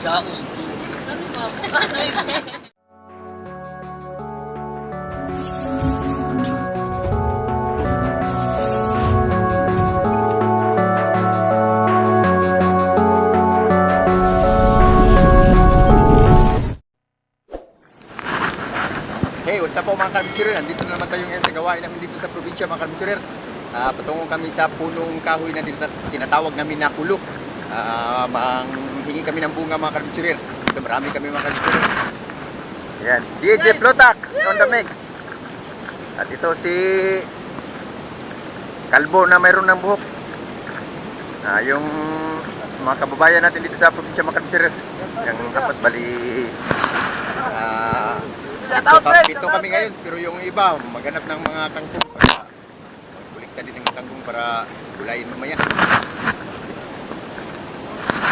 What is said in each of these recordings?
Hey, what's up po mga kabitsurer? Nandito na naman tayo ngayon sa gawain namin dito sa probinsya mga kabitsurer. Ah, patungo kami sa punong kahoy na tinata- tinatawag namin na kulo. Ah, manghingi kami ng bunga mga kabitsurer. Ito marami kami mga kabitsurer. Yan, DJ Flotax on the mix. At ito si Kalbo na mayroon ng buhok. Ah, yung mga kababayan natin dito sa probinsya mga kabitsurer. Yung dapat bali ah, Shout out, Pito, kami ngayon, pero yung iba, maghanap ng mga kangkong para magkulikta din ng kangkong para gulayin mamaya.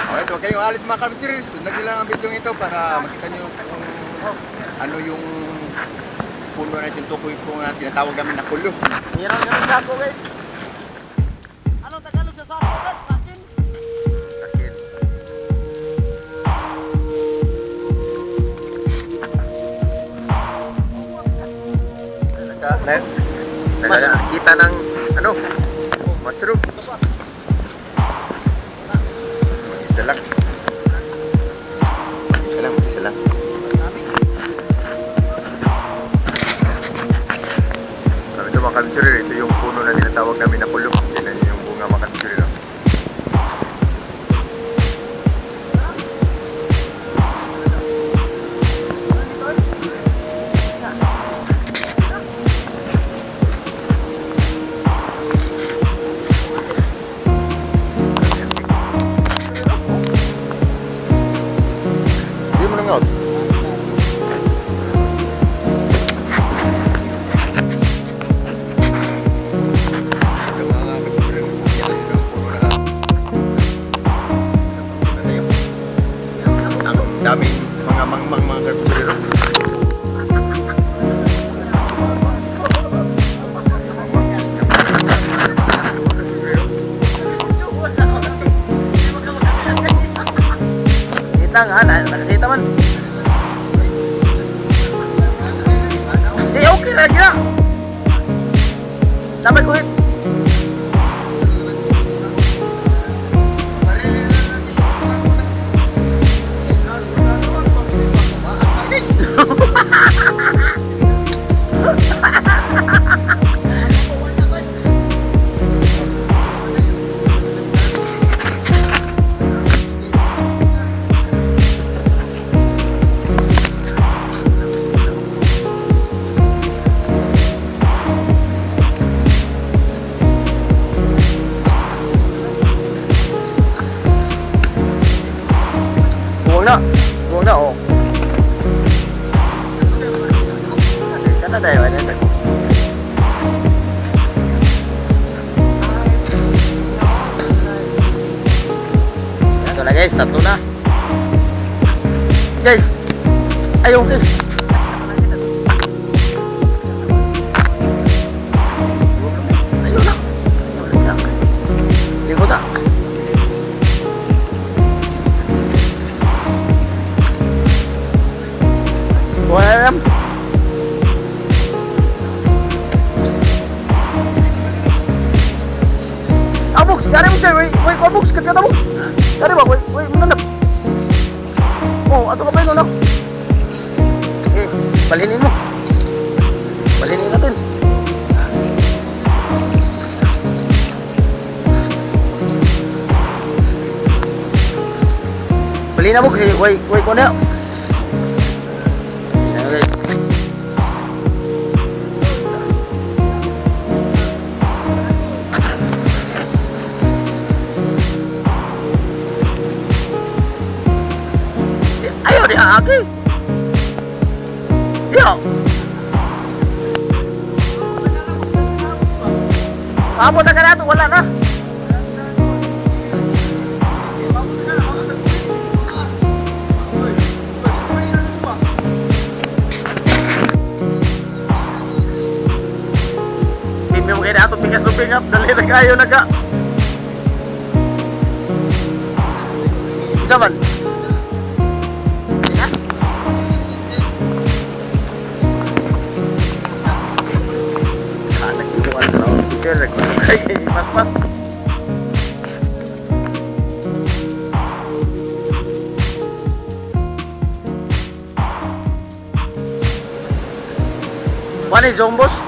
Okay, kayong alis mga kabitsiri. Sundan nyo lang ang video ito para makita nyo kung ano yung puno na tinutukoy po na tinatawag namin na kulo. Hirang ganun sa ako, guys. Anong Tagalog sa sako, guys? Sa akin? Sakit. Naka, na, nakakita ng Balinin na. Eh, wait, wait, ko na. Ayaw di aki. Yo. Amo na kana wala na. May na ato bigas luping up. Dali na kayo naga. Saman. Anak ko ang trabaho. Kaya ko. Mana zombos?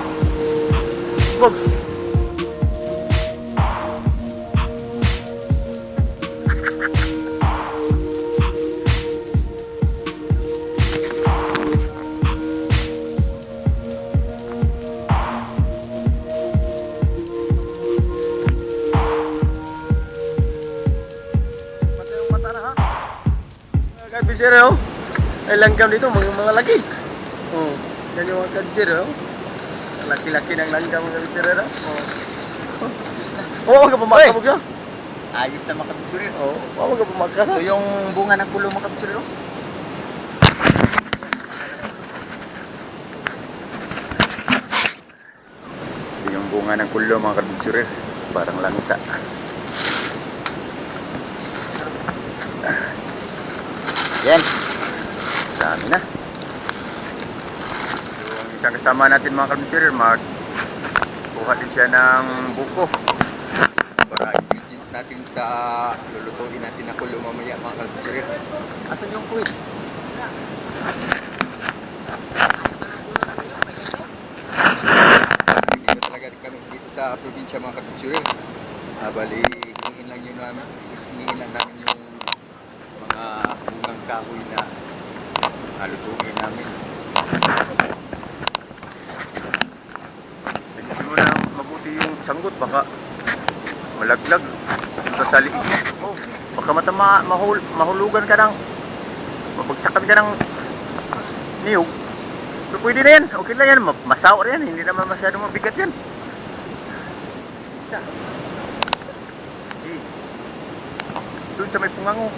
Langgam dito, mga, mga laki. Oh, yan yung mga kabisir oh. Laki-laki ng langgam mga kabisir oh. Oh, Oo, oh, ka pumakabog siya. Ayos na mga kabitsurir. Oo, oh, ka pumakabog. Ito yung bunga ng kulo mga kabitsurir. oh. Ito yung bunga ng kulo mga kabitsurir. Parang langka. Yan. Dami na. Yung isang kasama natin mga kabitsurir, mag kuha din siya ng buko para ingredients natin sa lulutuin natin na kulo mamaya mga kalbisirir. Asan yung kuwi? Dito talaga kami dito sa probinsya mga kalbisirir. Ah, bali, hingin lang yun namin. Hingin lang namin yung mga bungang kahoy na ah, lutuin namin. Tignan mo na mabuti yung sanggot baka malaglag sa liig mo. Oh, baka matama, mahul, mahulugan ka ng mabagsakan ka ng niyog. So pwede na yan, okay lang yan, Ma- masaw rin hindi naman masyadong mabigat yan. Doon sa may pungango.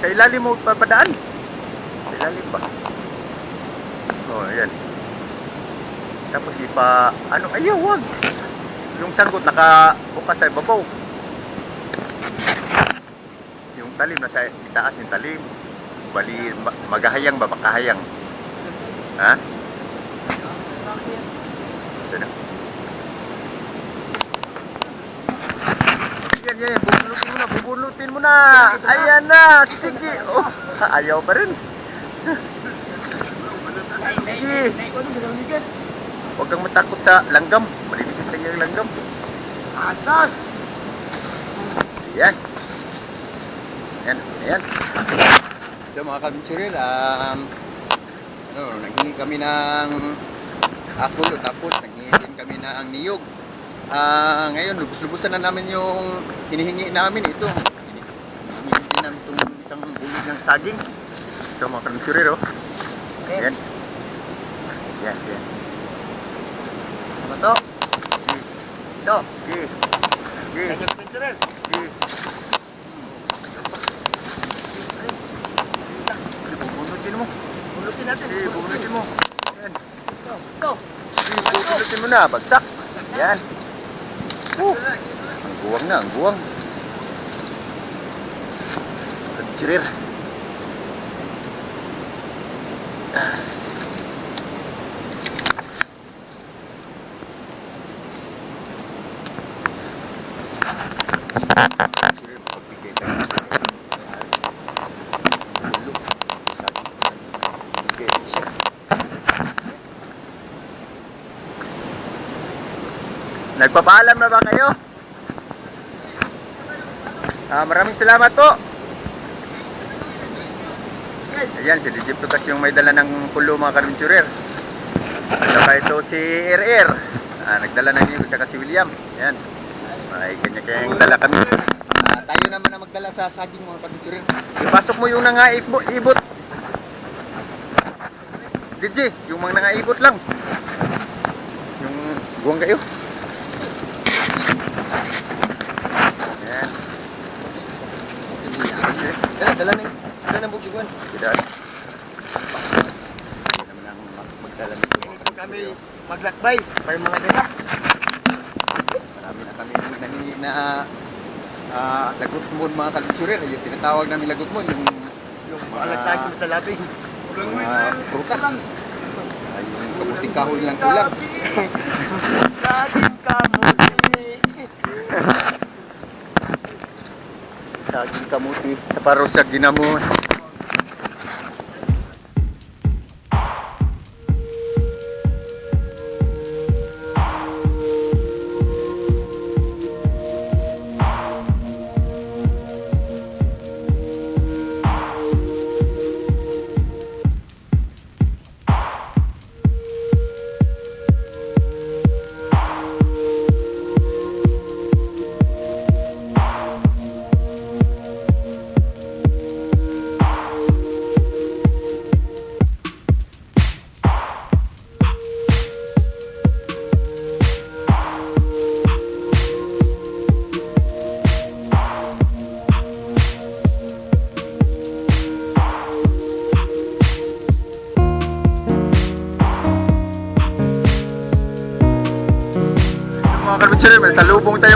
Sa ilalim mo papadaan. Ilalim ba? Oh, ayan. Tapos ipa, ano, ayaw, wag. Yung sanggot nakabukas sa ibabaw. Yung talim nasa itaas yung talim. Bali, ma- magahayang ba, makahayang. Ha? Sana. Yan, yan, yan. Bubulutin mo na, bubulutin mo na. Ayan na. Sige. Oh, ayaw pa rin. Sige. Huwag kang matakot sa langgam. Maliliit lang yung langgam. Atas! Yan. Yan, yan. So mga kabinsuril, um, ano, naghingi kami ng akulo tapos naghingi din kami ng niyog. Ah, ngayon, lubos-lubusan na namin yung hinihingi namin ito. Hinihingi namin itong isang bulig ng saging. Ito mga kabinsuril, oh. Yan. Yan, yan. Ano to? Ito. Sige. Sige. Sige. Bubunutin mo. Bubunutin natin. Sige, bubunutin mo. Yan. Ito. Ito. Sige, bubunutin mo na. Bagsak. Yan. Oh. Ang buwang na, ang buwang. Kadjirir. Nagpapaalam na ba kayo? Ah, maraming salamat po. Ayan, si DJ Lucas yung may dala ng pulo mga karminturer. At saka ito si RR. Ah, nagdala ng niyog, saka si William. Ayan. May kanya-kanyang dala kami. Ah, tayo naman na magdala sa saging mga karminturer. Ipasok mo yung nangaibot. Ibot. DJ, yung mga nangaibot lang. Yung buwang kayo. Ayan. Dala, dala ng, dala naman ang mag- magdala Kung kami maglakbay, may mga dala. Marami na kami nahingi na ah, lagot moon mga kalutsurer. Yung tinatawag namin lagot moon, yung Yung Mga- alagsagin sa labing. mga prutas. Ah, yung kabuting kahoy lang kulang. Saging kamote. Saging kamuti. Paro sa ginamos.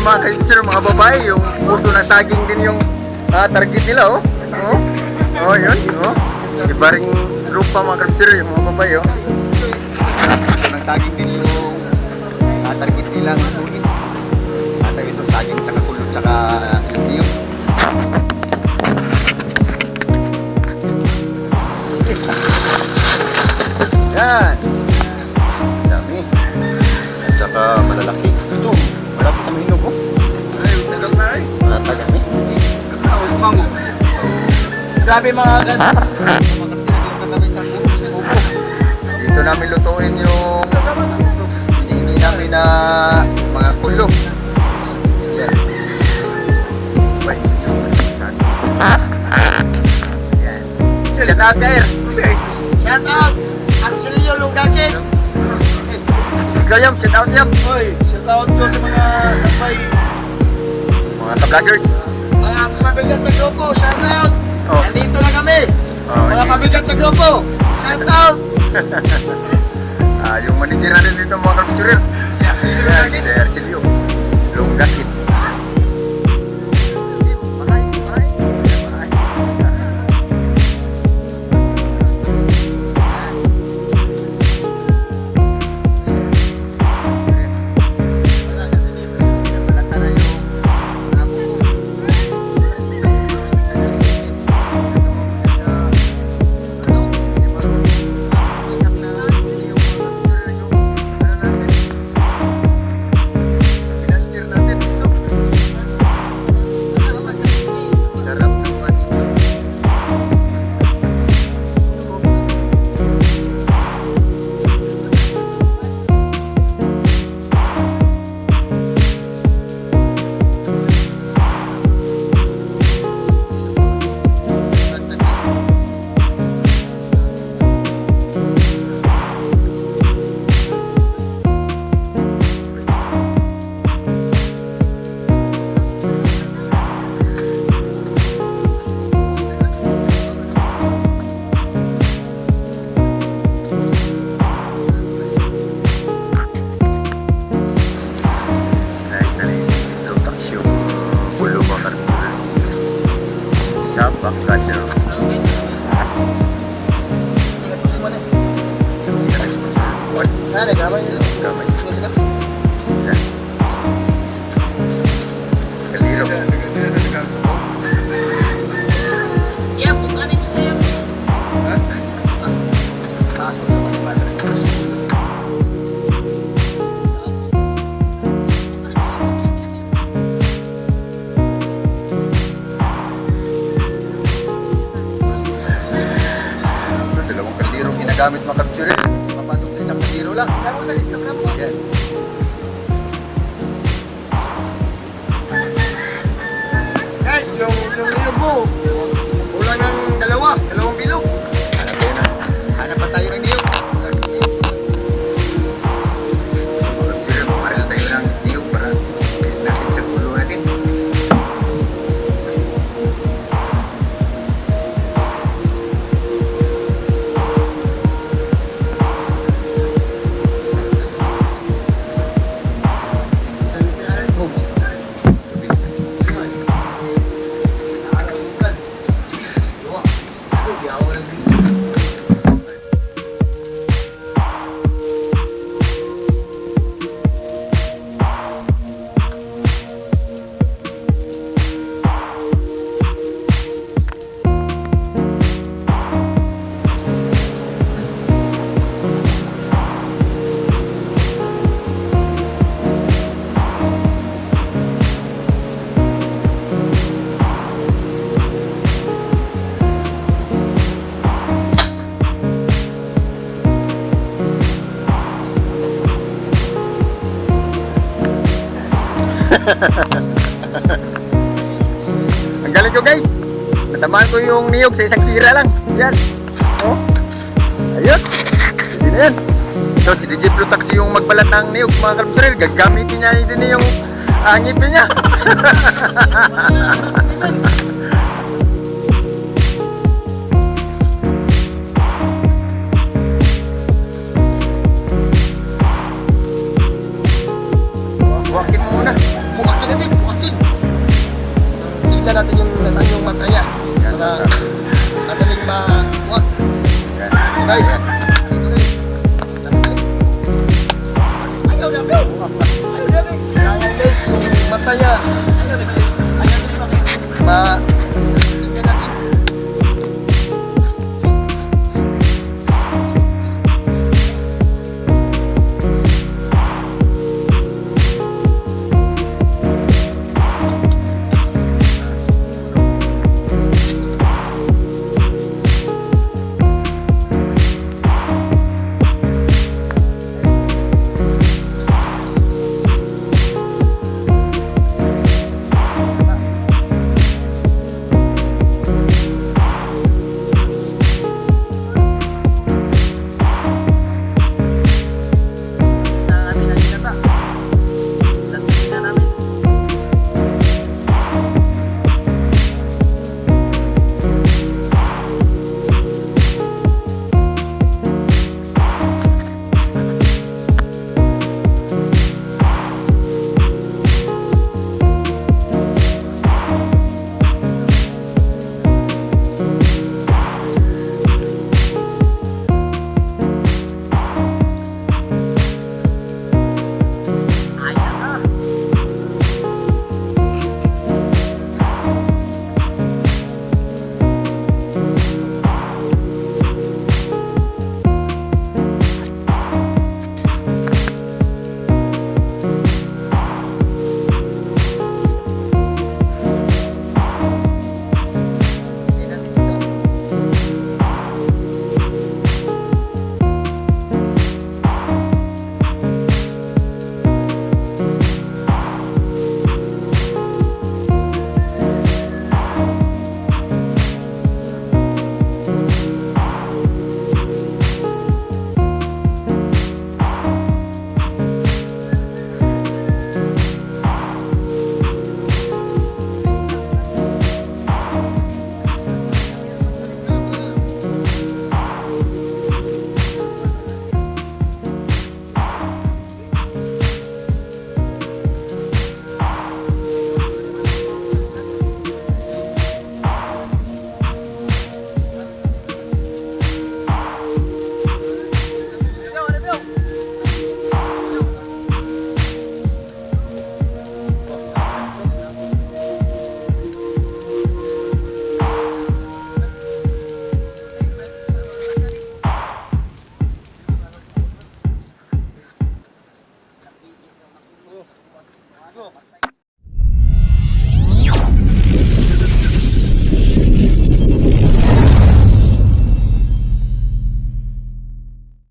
Mga kalbitsero, mga babae, yung puso ng saging din yung ah, target nila, oh. Oh, oh yun, oh. Iba ring rupa mga kalbitsero, yung mga babae, oh. Puso ng saging din yung ah, target nilang kunin. At ito saging, tsaka kulot, tsaka yung Grabe mga ganun. Dito namin lutuin yung hinihingi namin na mga kulong. Yan. Wait. Yan. Shout out there. Shout out! Arcelio Lunggakit! Ikaw yam, shout out yam. Oy, shout out ko sa mga nagpay, Mga ka-vloggers. mga kabigat sa grupo, shout out! Oh. Nandito na kami! Oh, Mga kabigat sa grupo, shout out! Ah, yung manager natin dito mga kapsurir. Si Lunggakit. si Arcelio. Tayo ng Ang galing ko guys. Natamaan ko yung niyog sa isang tira lang. Yan. Oh. Ayos. Ito si DJ Plutak yung magbalat ng niyog mga kalputrer. Gagamitin niya din yung uh, ngipin niya. Yan. Guys,